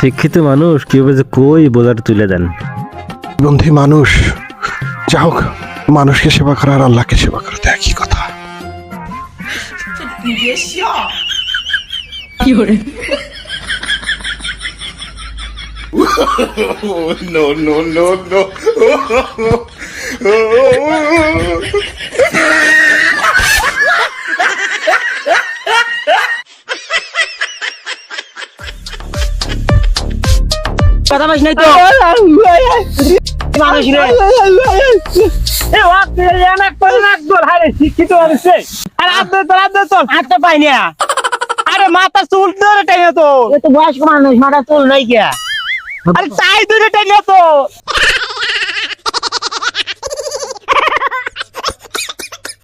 শিক্ষিত মানুষ কীভাবে যে কই বোঝার তুলে দেন বন্ধু মানুষ যা হোক মানুষকে সেবা করা আর আল্লাহকে সেবা করা তো একই কথা কথা বলিস নাই তো? মানুষ রে এ ওয়াক এক করে নাক গোল হারে শিক্ষিত হয়েছে আর হাত ধরে তোর হাত ধরে তোর। হাতটা পাই না। আরে মাথা চুল ধরে টাইনে তো এ তো বয়স্ক মানুষ মাথা চুল নাই কে? আরে তাই ধরে টাইনে তো